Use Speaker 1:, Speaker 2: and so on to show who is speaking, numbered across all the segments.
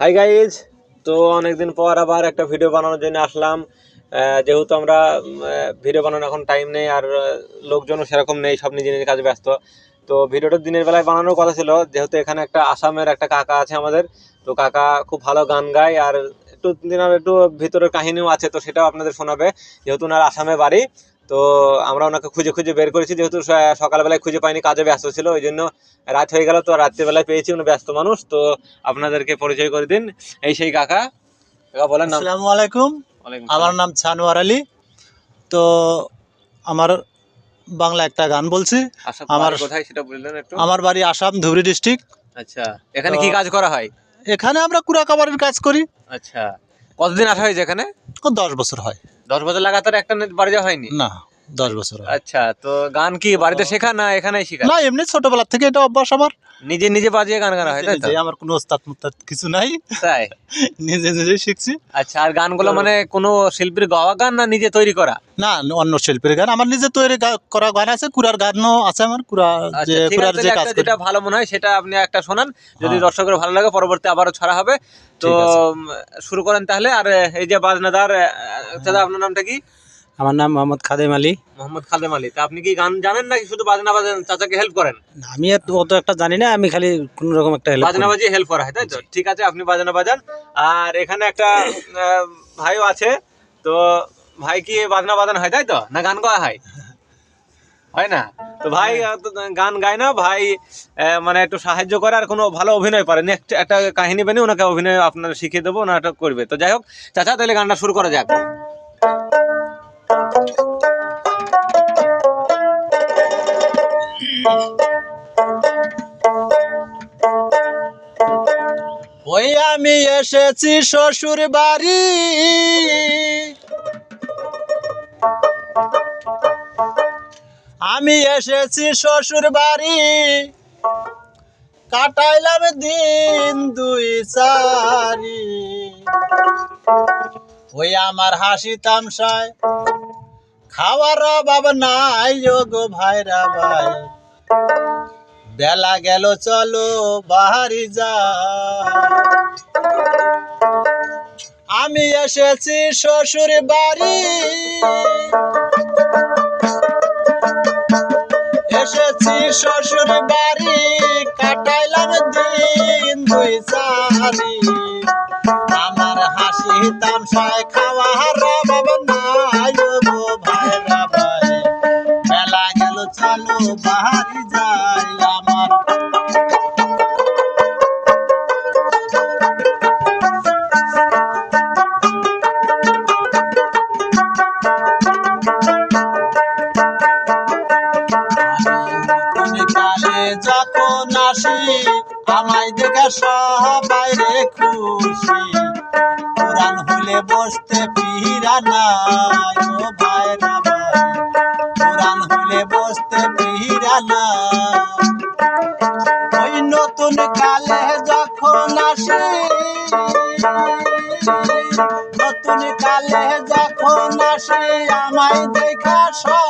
Speaker 1: Hi guys তো অনেকদিন পর আবার একটা ভিডিও বানানোর জন্য আসলাম। যেহেতু আমরা ভিডিও বানানোর এখন টাইম নেই আর লোকজনও সেরকম নেই, সব নিজে নিজের কাজে ব্যস্ত। তো ভিডিওটা দিনের বেলায় বানানোর কথা ছিল, যেহেতু এখানে একটা আসামের একটা কাকা আছে আমাদের, তো কাকা খুব ভালো গান গায় আর একটু দিনের একটু ভিতরের কাহিনীও আছে, তো সেটাও আপনাদের শোনাবে। যেহেতু ওনার আসামে বাড়ি তো আমরা ওনাকে খুঁজে খুঁজে বের করেছি যেহেতু সকালবেলায় খুঁজে পাইনি কাজে ব্যস্ত ছিল ওই জন্য রাত হয়ে গেল তো রাত্রিবেলায় পেয়েছি উনি ব্যস্ত মানুষ তো আপনাদেরকে পরিচয় করে দিন। এই সেই কাকা। কাকা বলেন
Speaker 2: আসসালামু আলাইকুম। আমার নাম ছানোয়ার আলী তো আমার বাংলা একটা গান বলছি।
Speaker 1: আশা
Speaker 2: আমার-
Speaker 1: কোথায় সেটা বললেন একটু।
Speaker 2: আমার বাড়ি আসাম ধুবড়ি ডিস্ট্রিক্ট
Speaker 1: আচ্ছা এখানে কি কাজ করা হয়?
Speaker 2: এখানে আমরা কুড়া কাবারের কাজ করি।
Speaker 1: আচ্ছা কতদিন আসা হয়েছে এখানে
Speaker 2: দশ বছর হয়।
Speaker 1: দশ বছর লাগাতার একটা নেট বাড়ি যাওয়া হয়নি?
Speaker 2: না। দশ বছর হয়
Speaker 1: আচ্ছা তো গান কি বাড়িতে শেখা না এখানেই শেখা?
Speaker 2: না এমনি ছোটবেলা থেকে এটা অভ্যাস আমার।
Speaker 1: নিজে নিজে বাজিয়ে গান গানা হয় তাই তো?
Speaker 2: আমার কোনো ওস্তাদ মুস্তাদ কিছু নাই।
Speaker 1: তাই?
Speaker 2: নিজে নিজে শিখছি।
Speaker 1: আচ্ছা আর গানগুলো মানে কোনো শিল্পীর গাওয়া গান না নিজে তৈরি করা?
Speaker 2: না অন্য শিল্পীর গান। আমার নিজে তৈরি গা- করা গান আছে কুরার গানও আছে আমার যে
Speaker 1: আচ্ছা ঠিক
Speaker 2: কুড়ার
Speaker 1: আছে
Speaker 2: যে কাজ
Speaker 1: একটা
Speaker 2: করি
Speaker 1: যেটা ভালো মনে হয় সেটা আপনি একটা শোনান। যদি
Speaker 2: হ্যাঁ।
Speaker 1: দর্শকের ভালো লাগে পরবর্তী আবারও ছাড়া হবে। তো
Speaker 2: ঠিক আছে।
Speaker 1: উম, শুরু করেন তাহলে। আর এই যে বাজনাদার আহ, দাদা আপনার নামটা কি?
Speaker 3: আমার নাম মোহাম্মদ খাদেম আলী।
Speaker 1: মোহাম্মদ খাদেম আলী। তা আপনি কি গান জানেন নাকি শুধু বাজনা বাজান? চাচাকে হেল্প করেন?
Speaker 3: আমি অত একটা জানি না আমি খালি কোন রকম একটা help
Speaker 1: বাজনা বাজিয়ে হেল্প করা হয় তাই তো? ঠিক আছে আপনি বাজনা বাজান। আর এখানে একটা ভাইও আছে। তো ভাই কি বাজনা বাজান হয় তাই তো? না গান গাওয়া হয়? হয় না? তো ভাই গান গায় না ভাই মানে একটু সাহায্য করে আর কোনো ভালো অভিনয় পারে নেক্সট একটা কাহিনী বানিয়ে ওনাকে অভিনয় আপনার শিখিয়ে দেবো ওনাটা করবে। তো যাই হোক চাচা তাহলে গানটা শুরু করা যাক।
Speaker 2: ওই আমি এসেছি শ্বশুর বাড়ি। আমি এসেছি শ্বশুর বাড়ি। কাটাইলাম দিন দুই চারি। ওই আমার হাসি তামসায় খাওয়ার অভাব নাই গো ভাইরা ভাই। বেলা গেল, চলো বাহারি যা আমি এসেছি শ্বশুর বাড়ি। এসেছি শ্বশুর বাড়ি, কাটাইলাম দিন দুই চারি আমার হাসি তামসায় খাওয়ার দেখে সবাই রে খুশি। পুরান হলে বসতে পিরা নাই। ও ভাইরা ভাই পুরান হলে বসতে পিরা নাই। ওই নতুন কালে যখন আসি, নতুন কালে যখন আসি, আমায় দেখা সবাই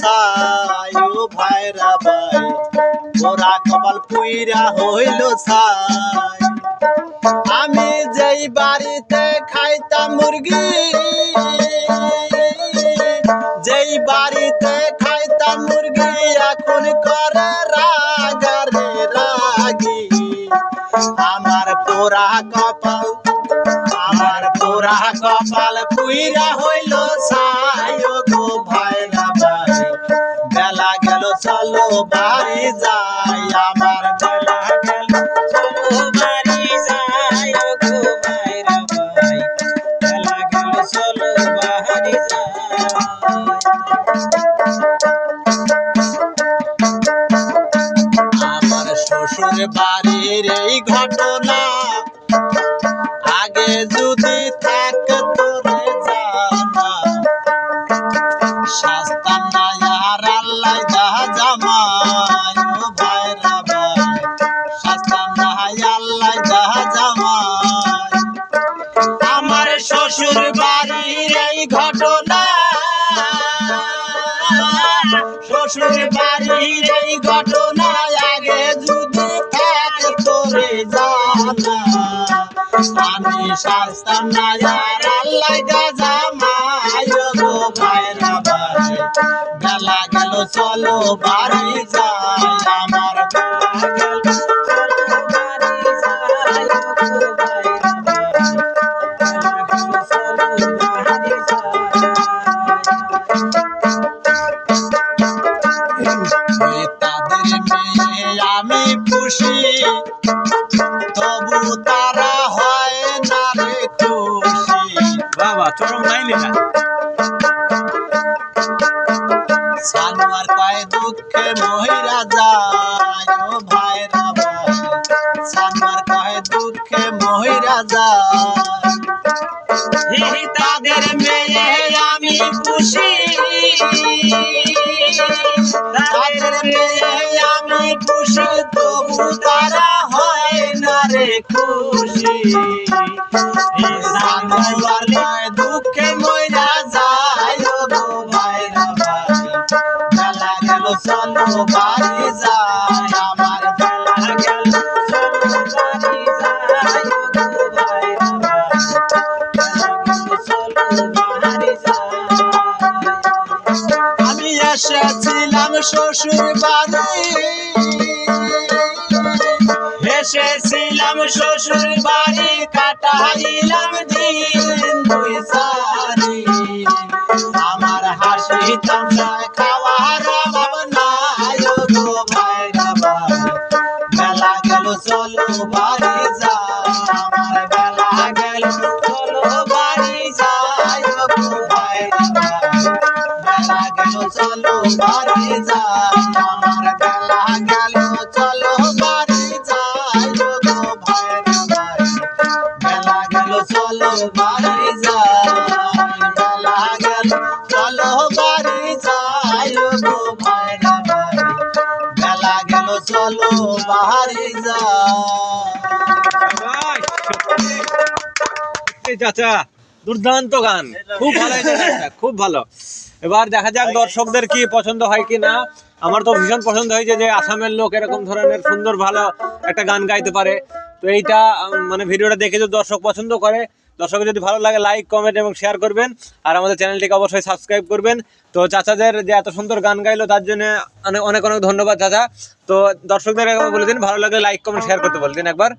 Speaker 2: সাই ও ভাই ওরা কপাল পুইরা হইল সাই আমি যেই বাড়িতে খাইতাম মুরগি, যেই বাড়িতে খাইতাম মুরগি, এখন করে রাগারে রাগি। আমার পোড়া কপাল, আমার পোড়া কপাল পুইরা হইল বাড়ি যাই আমার বেলা গেল।
Speaker 3: চলো বাড়ি যায় ও গো ভাইরা ভাই, গেল
Speaker 2: আমার শ্বশুর বাড়ির এই ঘটনা আল্লাহ, যাহা জামাই। আমার শ্বশুর বাড়ির এই ঘটনা। শ্বশুর বাড়ির এই ঘটনা আগে যদি থাকতো রে জানা আমি শাস্তাম না, আর আল্লাহ গাজা গো ভাইরা ভাই বেলা গেল, চলো বাড়ি যাই। আমার
Speaker 1: বাবা, চরম লাইন এটা
Speaker 2: সানোয়ার পায়ে দুঃখে মহিরা যায়, ও ভাইরা ভাই। সানোয়ার পায়ে দুঃখে মহিরা যায়। তাদের মেয়ে আমি খুশি খুশি। দুঃখে মহিরা যায় গো ভাইরা ভাই বেলা গেল, চলো বাড়ি যাই। আমার বেলা আমি এসেছিলাম শ্বশুর বাড়ি এসেছিলাম শ্বশুর বাড়ি, কাটাইলাম দিন দুই সারি আমার হাসি তামসায় খাওয়ার অভাব গো ভাই বেলা গেল, চলো বাড়ি যাই। আমার বেলা গেল, চলো বাড়ি যাই গো চলো বাড়ি যাই। আমার বেলা গেল, চলো বাড়ি বাড়ি
Speaker 1: দুর্দান্ত গান। খুব ভালো খুব ভালো। এবার দেখা যাক দর্শকদের কি পছন্দ হয় কি না। আমার তো ভীষণ পছন্দ হয়েছে যে আসামের লোক এরকম ধরনের সুন্দর, ভালো একটা গান গাইতে পারে। তো এইটা মানে ভিডিওটা দেখে যদি দর্শক পছন্দ করে দর্শকের যদি ভালো লাগে লাইক কমেন্ট এবং শেয়ার করবেন। আর আমাদের চ্যানেলটিকে অবশ্যই সাবস্ক্রাইব করবেন। তো চাচাদের যে এত সুন্দর গান গাইলো তার জন্য অনেক অনেক অনেক ধন্যবাদ চাচা। তো দর্শকদের একবার বলে দিন ভালো লাগলে লাইক কমেন্ট শেয়ার করতে বলে দিন একবার।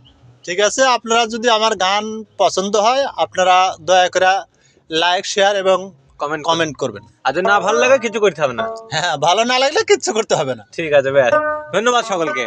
Speaker 2: ঠিক আছে আপনারা যদি আমার গান পছন্দ হয় আপনারা দয়া করে লাইক শেয়ার এবং
Speaker 1: কমেন্ট
Speaker 2: কমেন্ট করবেন।
Speaker 1: আর যদি না ভালো লাগে কিছু করতে হবে না।
Speaker 2: হ্যাঁ ভালো না লাগলে কিচ্ছু করতে হবে না।
Speaker 1: ঠিক আছে ব্যাস ধন্যবাদ সকলকে।